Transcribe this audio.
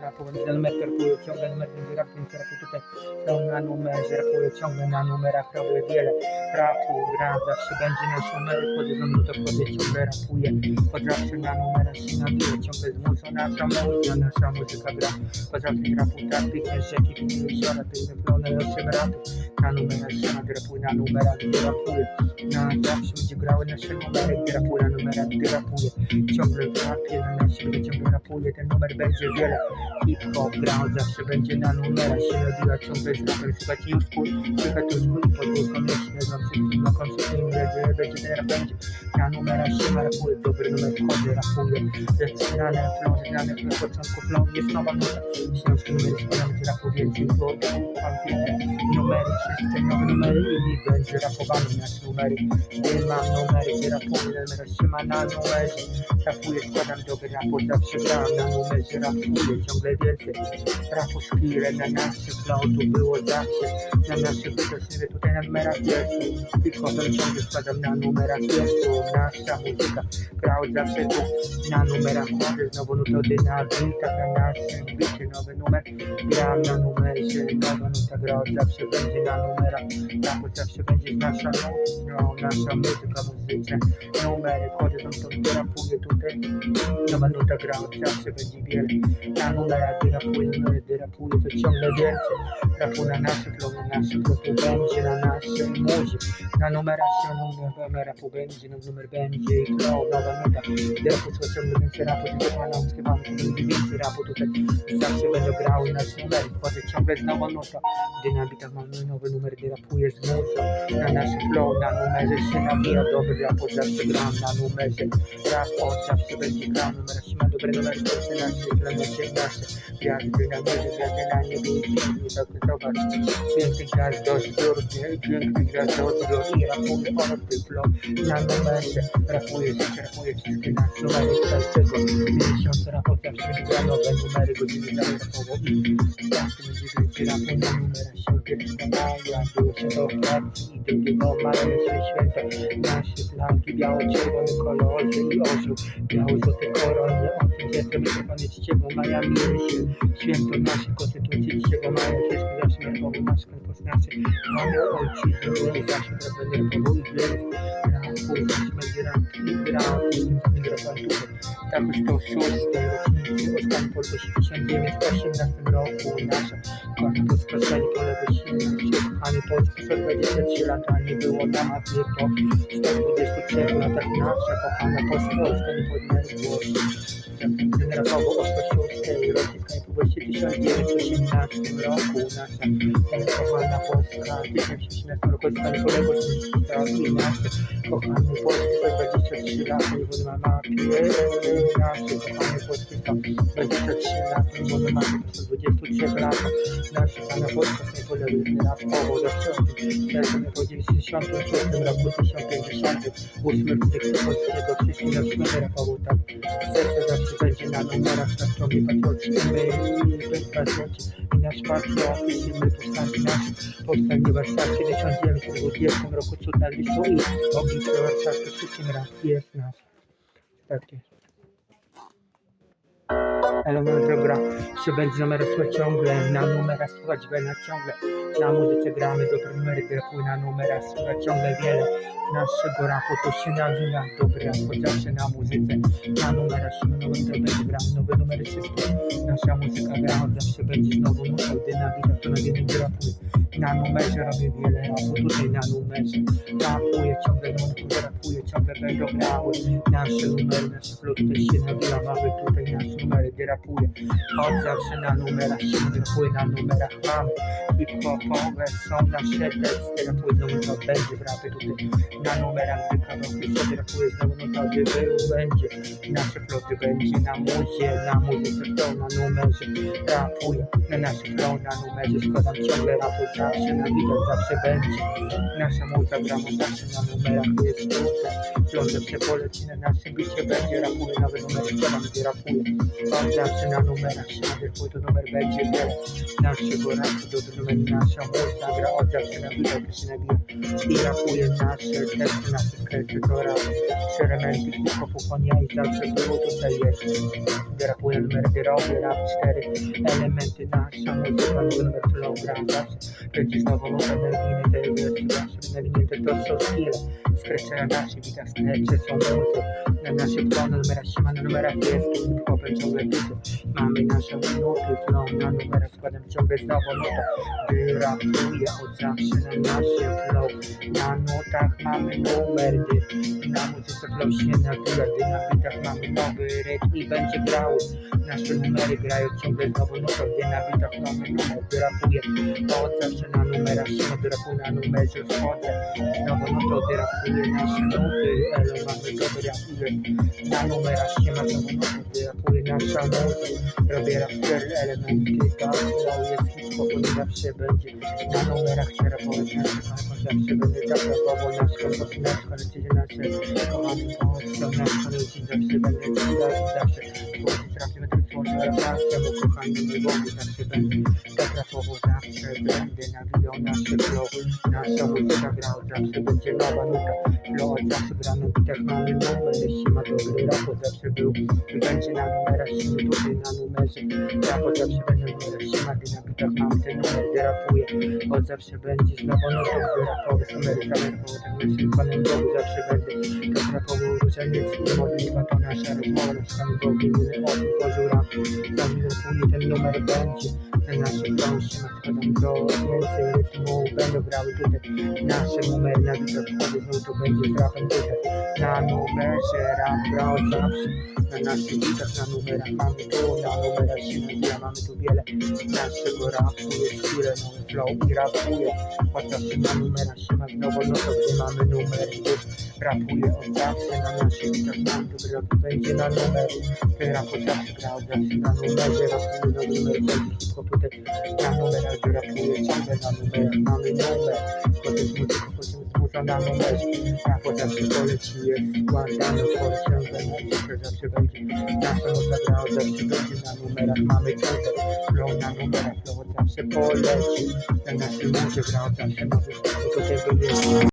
połączę numer, rapuję ciągle numer, będzie rap, więc rapu tutaj flow na numerze, rapuję ciągle na numerach, robię wiele rapu, gra zawsze będzie nasz numer, wchodzę do to wchodzę, ciągle rapuję, zawsze na numerach się nabiję, ciągle z muszą nasza muzyka, gra, zawsze rapu tak, piękne rzeki, piękne jeziora, piękne plony, osiem rapy, na numerach się nadrapuję, na numerach, gdzie rapuję, na zawsze będzie grały nasze numery, gdy rapuję na numerach, gdy rapuję, ciągle w rapie, na będę ciągle rapuje, ten numer będzie wiele, hip-hop gra od zawsze będzie na numerach, się nabiła ciągle z rapem, słuchajcie już kul, słychać podwórko myślę, znam wszystkim na końcu filmu, będzie, będzie ten rap będzie, na numerach się rapuje, dobry numer wchodzę, rapuję, zaczynane flow, zaczynane na początku flow, jest nowa nuta, śląski numer składam z rapu więcej, bo mam piękne numery, wszystkie nowe numery i będzie rapowany nasz numery, gdy mam numery, gdy rapuję, numer się ma na numerze, rapuję, składam dobry rap, od zawsze grałem na numerze, rapuję, ciągle więcej, rapu skille na naszym flow, tu było zawsze, na naszych wyrośniemy tutaj na numerach jest, tylko ciągle składam na numerach jest, nasza muzyka, gra od zawsze tu, na numerach kładę, znowu nuta dynamika, na naszym bicie, nowy numer, gram na numerze, nowa nuta gra zawsze będzie na numerach, od zawsze będzie nasza, no, nasza muzyka, muzyczne numery, wchodzę tam to rapuję tutaj, nowa nuta gra od zawsze będzie wiele, na numerach gdy rapuję, numery gdy rapuję, to ciągle więcej, rapu na naszych, na naszych, tu będzie na naszej muzie, na numerach się numer rapu będzie, no numer będzie i flow, nowa nuta, gdy rapu słuchaj ciągle więcej rapu, tylko ukrywamy, to będzie więcej rapu tutaj, zawsze będą grały nasz numer, wchodzę ciągle z nową nutą, gdy na bitach mamy nowy numer, gdy rapuję z muzą, na naszym flow, na numerze się nawija, dobry rap od zawsze gram na numerze, rap od zawsze będzie grał, numer się ma dobre numery, to jest nasze, planecie nasze, gwiazdy na niebie, gwiazdy na niebie i pięknie tak zobacz, piękny gwiazd do zbiórki, piękny gwiazd do zbiórki, rapuję tych flow, na numerze, rapuję, życie, rapuję wszystkie nasze numery, z tego, miesiąc rap od zawsze będzie grał, nowe numery, godziny dalej rapowo i. Zawsze będzie więcej rapu na się pierwsza maja, było się do pracy i drugiego jest święto, nasze flanki, biało-czerwony kolorze i orzeł, biało-złote korony, o tym dziecko będzie pamięć bo maja się, święto naszej konstytucji, 3 maja, wszystko zawsze rapowo, nasz krępos nasze, mamy ojczyznę, my zawsze będę rapowo i wiele, rapu, zawsze będzie rap i gra partury, tak już to się w 1918 roku, nasza kochana Polska stanie po lewej silna, kochany Polski 123 lata nie było na mapie po 123 latach nasza kochana Polska, Polska nie podniosła. Generałowo o 106 rocznicka niepodległości w 1918 roku nasza kochana Polska w 1918 roku odzyskała niepodległość i nasze kochany 123 lata nie było na mapie nasze kochane Polski 123 lata nie było na mapie po 123 latach nasza kochana Polska niepodległość rapowo zawsze o tym serce nie po 96 roku 1058 kodeksu polskiego śmierć rapowo tak serce zawsze będzie na numerach na stronie patriotycznej my patrioci i nasz patriotyzm my powstanie nasz powstanie warszawskie w 1920 roku cud nad Wisłą i warszawskie wszystkim raz. Jest nasz tak jest element gra się będzie numer słuchać ciągle, na numerach słuchać będę ciągle, na muzyce gramy dobre numery, rapuj na numerach słuchać ciągle wiele naszego rapu, to się nawija dobry rap, zawsze na muzyce, na numerach nowe to będzie gram, nowe numery wszystkie, nasza muzyka gra, od zawsze będzie znowu na bitach to na jednym rapuję, na numerze robię wiele rapu, tutaj na numerze, rapuję ciągle, no rapuję, ciągle będą grały, nasze numery, nasze flow tutaj się nawija, mamy tutaj nasze numery, gdy rapuję, od zawsze na numerach się rapuję, na numerach mamy, hip-hopowe są nasze teksty, rapuję znowu to będzie w rapie tutaj, na numerach gdy kawałki sobie rapuję, znowu no to będzie, nasze floty będzie na muzie, na muzyce flow, na numerze, rapuję, na nasze flow, na numerze, składam ciągle rapu za zawsze na widok, zawsze będzie. Nasza muza grama zawsze na numerach jest tutaj. Plon zawsze poleci na nasze bicie, będzie rapuje, nowe numery składam, gdzie rapuje. On zawsze na numerach nadepuje, to numer będzie. Naszego rapu, do numer nasza muza gra, od zawsze na się nabija. I rapuje nasze teksty, nasze sketchy, to rap. Szerementy, hip-hopu, konia i zawsze było tutaj jest. Gdy robię rap, cztery elementy nasza muzyka, numer flow, gram zawsze. Nowe melodiny, te wersy zawsze nawinięte, to są skille. Skrecze na naszych bitach, snecze są muzy. Na naszych tonach, numerach siema, na numerach jest hip-hopem ciągle bity. Mamy nasze minuty, flow na numerach składam ciągle znowu nota. Gdy rapuję od zawsze na naszym flow. Na notach mamy numer, gdy na muzyce flow się nabija, gdy na bitach mamy nowy rytm i będzie grał. Nasze numery grają ciągle znowu notą, gdy na bitach mamy numer, gdy rapuję od zawsze na numerach się gdy rapuję na numerze wchodzę. Znowu notą, gdy rapuję nasze nuty, elo mamy dobry rap, ile na numerach się ma znowu notą, gdy rapuję nasza nuty. Robię rap cztery elementy, tak, flow jest hip-hop, on zawsze będzie. Na numerach chcę rapować nasze, ale zawsze będę tak rapował nasz kompost, nasz kolekcję nasze kochani, to nasz kolekcji zawsze będę czytał, zawsze trafię, będę tworzył relację, bo kochani, nie wolno zawsze będę tak rapował, zawsze będę nawijał nasze flow, nasza muzyka grał, zawsze będzie nowa nuta, flow, od zawsze gramy bitach, mamy numer, jeśli ma dobry rap, od zawsze był będzie na numerach, siły tutaj na numerze, rap od zawsze będzie na numerach, na bitach mam ten numer, gdy rapuję, od zawsze będzie znowu notą, gdy rapowy numery zamerkowo, tak myślę, panem Bogu zawsze będę, to rapował różaniec i modliwa, to nasza rozmowa, jedyny on tworzył rap, tam rapuje, ten numer będzie, ten nasze się nakładam do więcej rytmu, będą grały tutaj, nasze numery na wchodzę, znów to będzie z rapem tutaj, na numerze rap grał zawsze, na naszych bitach, na numerach mamy tu, na numerach się nabija, mamy tu wiele. Naszego rapu, jest chwilę, nowy flow i rapuje, zawsze na numerach się ma znowu, no to gdy mamy numer, tu rapuje od zawsze, na naszych dobry rap, będzie na numer, ten rap od zawsze grał, od zawsze na numerze, rapuje nowy numer, będzie hip-hop tutaj, na numerach, gdy rapuje ciągle na numerach, mamy numer, potem z muzyką, potem z muza na numerze, rap od zawsze poleci, jest składany, por ciągle na ciągle zawsze będzie, nasza muza gra od zawsze będzie na numerach, mamy ciągle, flow na numerach, flow od zawsze poleci, ten nasz muzy gra od zawsze, nowy, to tego jest.